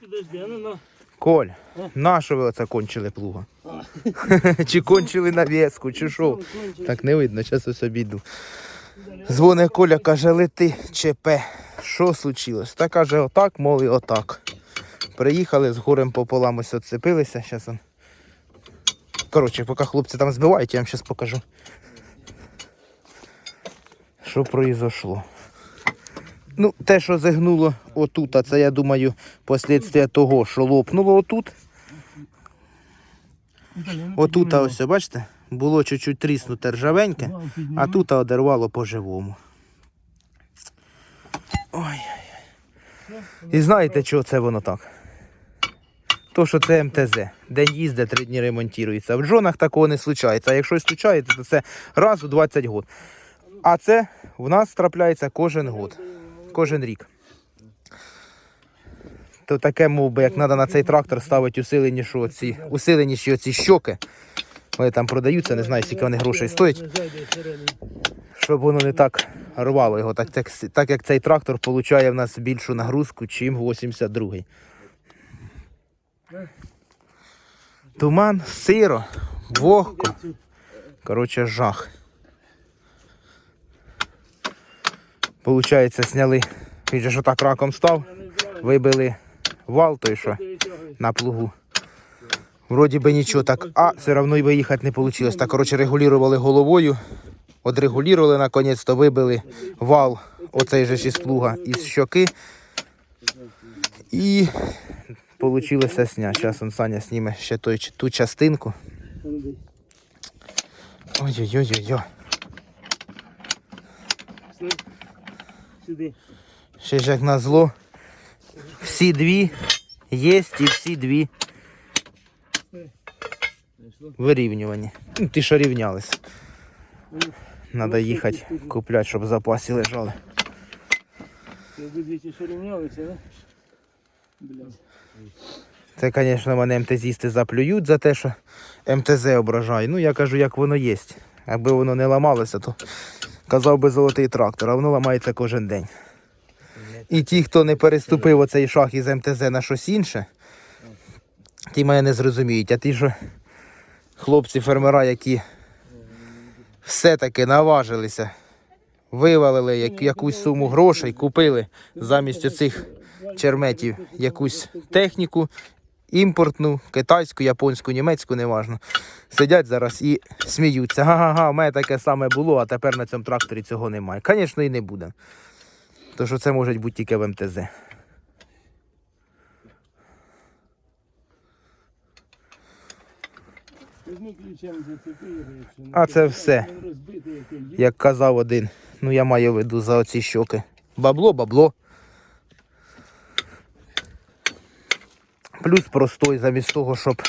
Подожди, ну на. Коль, на що ви оце кончили плуга? чи кончили нав'язку, чи що? Так не видно, зараз ось обійду. Дзвоне Коля, каже, лети ЧП. Що случилось? Та каже, отак, мов і отак. Приїхали з горем пополам ось отцепилися. Зараз он. Коротше, поки хлопці там збивають, я вам зараз покажу. Що произошло. Ну, те, що загнуло отут, а це, я думаю, послідствия того, що лопнуло отут. Отут, ось, бачите, було чуть-чуть тріснуте ржавеньке, а тут одервало по-живому. І знаєте, чого це воно так? То, що це МТЗ. День їздить, три дні ремонтується. В джонах такого не случається. А якщо і случається, то це раз у 20 років. А це в нас трапляється кожен год, кожен рік. То таке, мов би, як треба на цей трактор ставити усилені, що оці, усиленіші оці щоки. Вони там продаються, не знаю, скільки вони грошей стоять, щоб воно не так рвало його. Так, так, так як цей трактор получає в нас більшу нагрузку, чим 82-й. Туман, сиро, вогко. Коротше, жах. Получається, сняли. Він же ж отак раком став, вибили вал той, що на плугу. Вроді би нічого так, а все одно й виїхати не вийшло. Так, коротше, регулювали головою, одрегулювали наконець, то вибили вал, оцей же із плуга, із щоки. І вийшло сня. Зараз Саня зніме ще той, ту частинку. Ой-ой-ой-ой. Сюди. Ще ж як назло. Всі дві є і всі дві вирівнювані. Ну, ті, що рівнялись. Треба їхати купляти, щоб в запасі лежали. Це, звісно, мене МТЗісти заплюють за те, що МТЗ ображає. Ну, я кажу, як воно є. Якби воно не ламалося, то казав би золотий трактор, а воно ламається кожен день. І ті, хто не переступив оцей шаг із МТЗ на щось інше, ті мене не зрозуміють. А ті, що хлопці-фермера, які все-таки наважилися, вивалили як, якусь суму грошей, купили замість оцих черметів якусь техніку, імпортну, китайську, японську, німецьку, неважно. Сидять зараз і сміються. Га-га-га, у мене таке саме було, а тепер на цьому тракторі цього немає. Звісно, і не буде. То що це може бути тільки в МТЗ. А це все. Як казав один, ну я маю в виду за оці щоки. Бабло, бабло. Плюс простой, замість того, щоб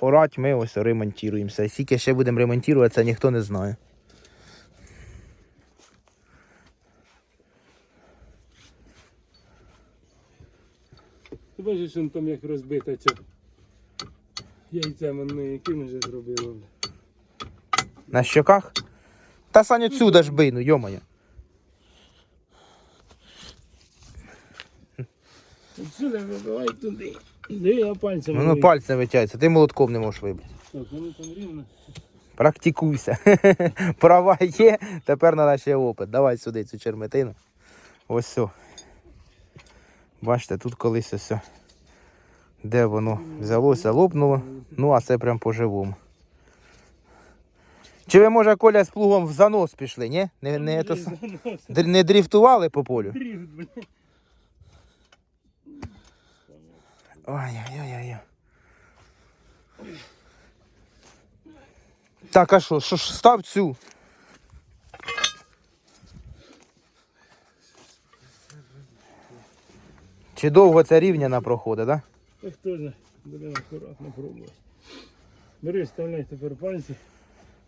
орати, ми ось ремонтуємося. Скільки ще будемо ремонтуватися, ніхто не знає. Ти бачиш, він там як розбита ця. Яйця воно яким вже зробило. На щоках? Та Саню сюди ж бий, ну йомаю. Отсюди вибивай туди. Де я пальцем. Ну, ну вибив. пальцем витяється, ти молотком не можеш вибити. Так, воно там рівно. Практикуйся. Права є, тепер треба ще опит. Давай сюди цю черметину. Ось все. Бачите, тут колись ось. Де воно взялося, лопнуло. Ну, а це прям по-живому. Чи ви, може, Коля з плугом в занос пішли, ні? Не, не, с- дрі- не дріфтували по полю? Дріфт, блядь. Ой-ой-ой-ой. Так, а що? Що ж став цю? Чи довго ця рівняна проходить, так? Так теж будемо акуратно пробувати. Бери, вставляй тепер пальці.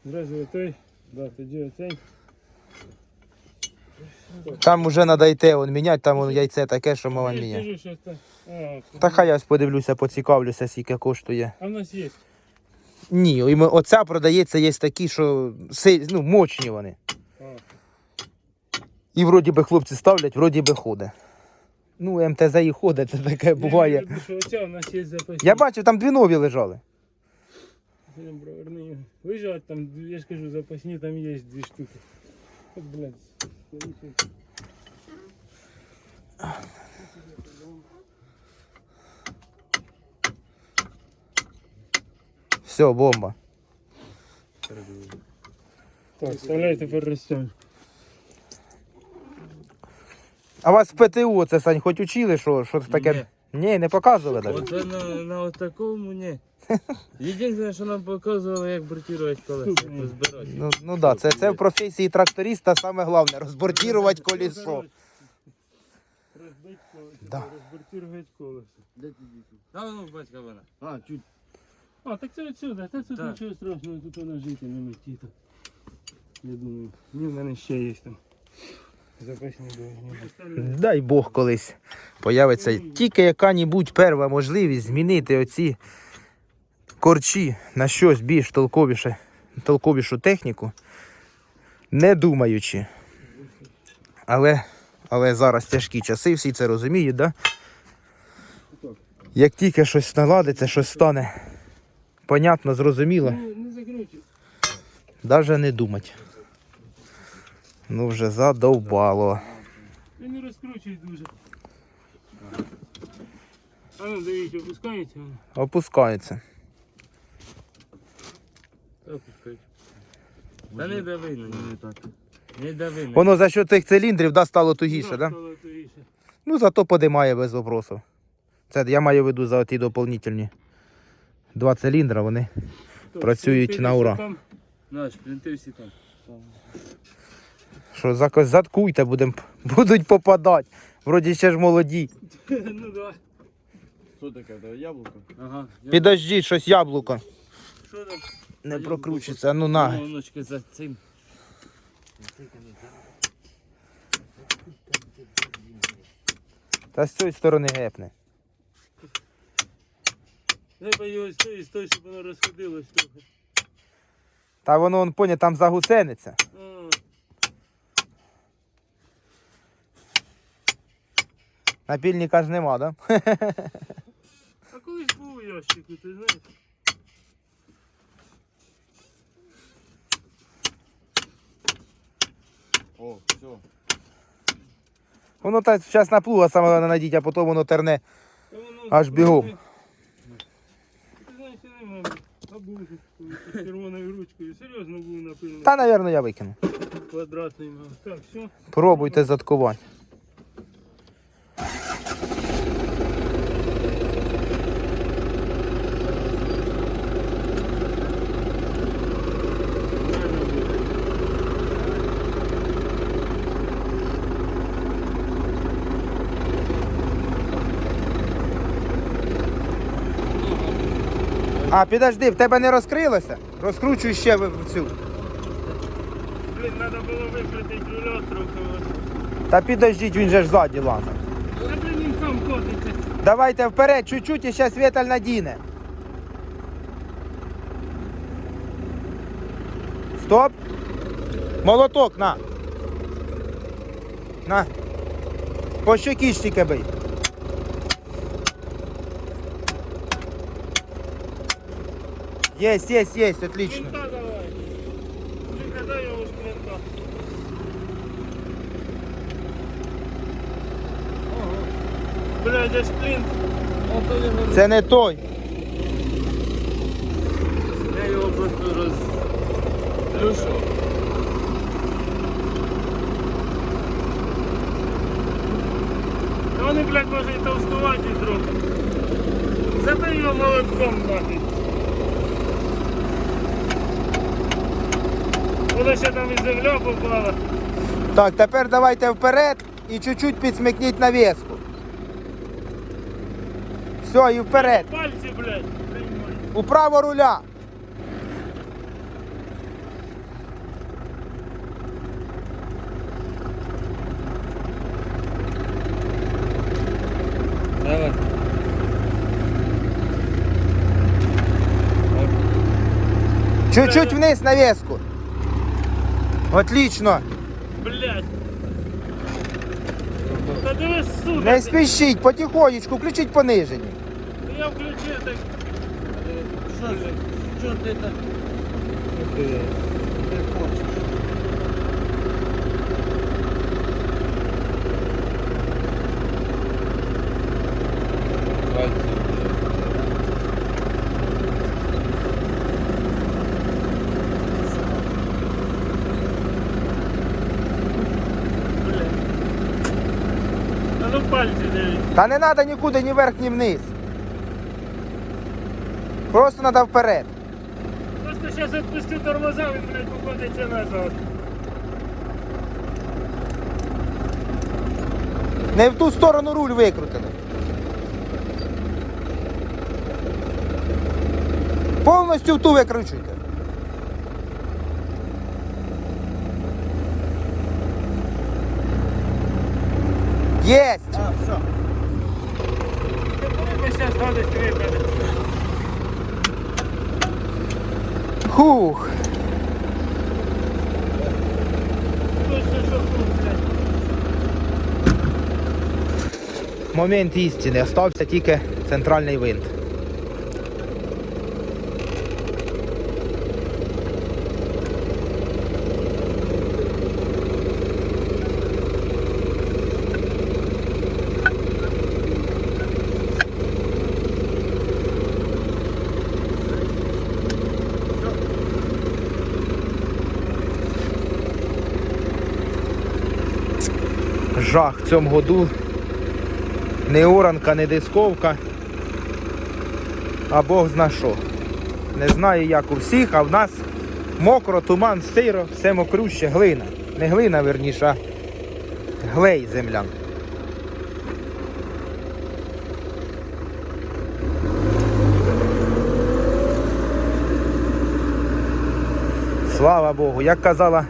Зразу отой, да, тоді оцей. Там вже треба йти, он міняти, там он яйце таке, що ми вам Та хай я ось подивлюся, поцікавлюся, скільки коштує. а в нас є. Ні, і ми- оця продається, є такі, що си- ну, мощні вони. А, І вроді би хлопці ставлять, вроді би ходить. Ну, МТЗ і ходить, це таке буває. Я, що оця у нас є запасні. Я бачив, там дві нові лежали. Його. Лежать там, я ж кажу, запасні там є дві штуки. От, блядь. скоріше. Все, бомба. Так, вставляй тепер розтягну. А вас в ПТУ це Сань, хоч учили, що, що це таке? Ні, не показували навіть. Оце на, на от такому ні. Єдине, що нам показували, як бортувати колеса, розбирати. Ну, ну да, це, це в професії тракториста саме головне розбортувати колесо. Розбить колесо, Да. розбортувати колесо. Та ну, батька вона. А, чуть. А, так це отсюда, та тут Так. нічого страшного, тут вона жити не летить. Я думаю, ні, в мене ще є там. Запасні довгі. Дай Бог колись появиться тільки яка-небудь перша можливість змінити оці корчі на щось більш толковіше, толковішу техніку, не думаючи. Але, але зараз тяжкі часи, всі це розуміють, да? Як тільки щось наладиться, щось стане понятно, зрозуміло, Ну, не навіть не думать. Ну вже задовбало. Ти не розкручуй дуже. А ну дивіться, опускається воно. Опускається. Та. Та не дави на нього. Не дави на Воно за що тих циліндрів да, стало тугіше, Да, да? стало тугіше. Ну зато подимає без вопросу. Це я маю в виду за ті доповнительні два циліндра, вони. Так, Працюють на ура. там. Наш, всі там. Що закось заткуйте, будем, будуть попадати. Вроді ще ж молоді. ну да. Що таке? Це яблуко? Ага. Підождіть, щось яблуко. Що там? Не прокручується, ну на. Воночки за цим. Та з цієї сторони гепне. Треба його з тої, з тої, щоб воно розходилось трохи. Та воно, он поня, там загусениться. А, Напільника ж нема, да? а колись був у ящику, ти знаєш? О, все. Воно так зараз на плуга саме надіть, а потім воно терне. Та воно Аж бігом. Ти знаєш, я не мав. А був з червоною ручкою. Серйозно був напевно. Та, напевно, я викину. Квадратний. Так, все. Пробуйте заткувати. А, підожди, в тебе не розкрилося? Розкручуй ще в цю. Блін, треба було викрутити руля трохи. Та підождіть, він же ж ззаді лазить. Та блін, він сам котиться. Давайте вперед, чуть-чуть і зараз віталь надіне. Стоп. Молоток на. На. По щекі ж тільки бий. Єсть, єсть, єсть, отлично. Плінта давай. Тільки дай його з. Бля, десь плінт. Це не той. Я його просто роз... Плюшу. Та Вони, блядь, може і товстуваті трохи. Забий його молотком нахуй. Воно ще там і земля попала. Так, тепер давайте вперед і чуть-чуть підсмикніть навіску. Все, і вперед. Пальці, блядь. Управо руля. Давай. Чуть-чуть вниз на навеску. Отлично. Блядь. Та дивись сюди. Не спішіть, потихонечку, включіть понижені. Я включив так. Що, що ти так Ти. не хочеш? А Пальці. Та не треба нікуди, ні вверх, ні вниз. Просто треба вперед. Просто зараз відпустю тормоза, він, блядь, попадеться назад. Не в ту сторону руль викрутили. Повністю в ту викручуйте. Єсть! А, все. Ми зараз гадость крепили. Хух. Момент істини. Остався тільки центральний винт. Жах в цьому году. Не оранка, не дисковка. А Бог зна що. Не знаю, як у всіх, а в нас мокро, туман, сиро, все мокруще, глина. Не глина, верніше, а глей земля. Слава Богу, як казала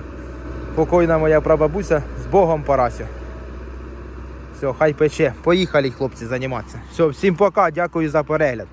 покойна моя прабабуся, з Богом Парасю. Все, хай пече. Поїхали, хлопці, займатися. Все, всім пока, дякую за перегляд.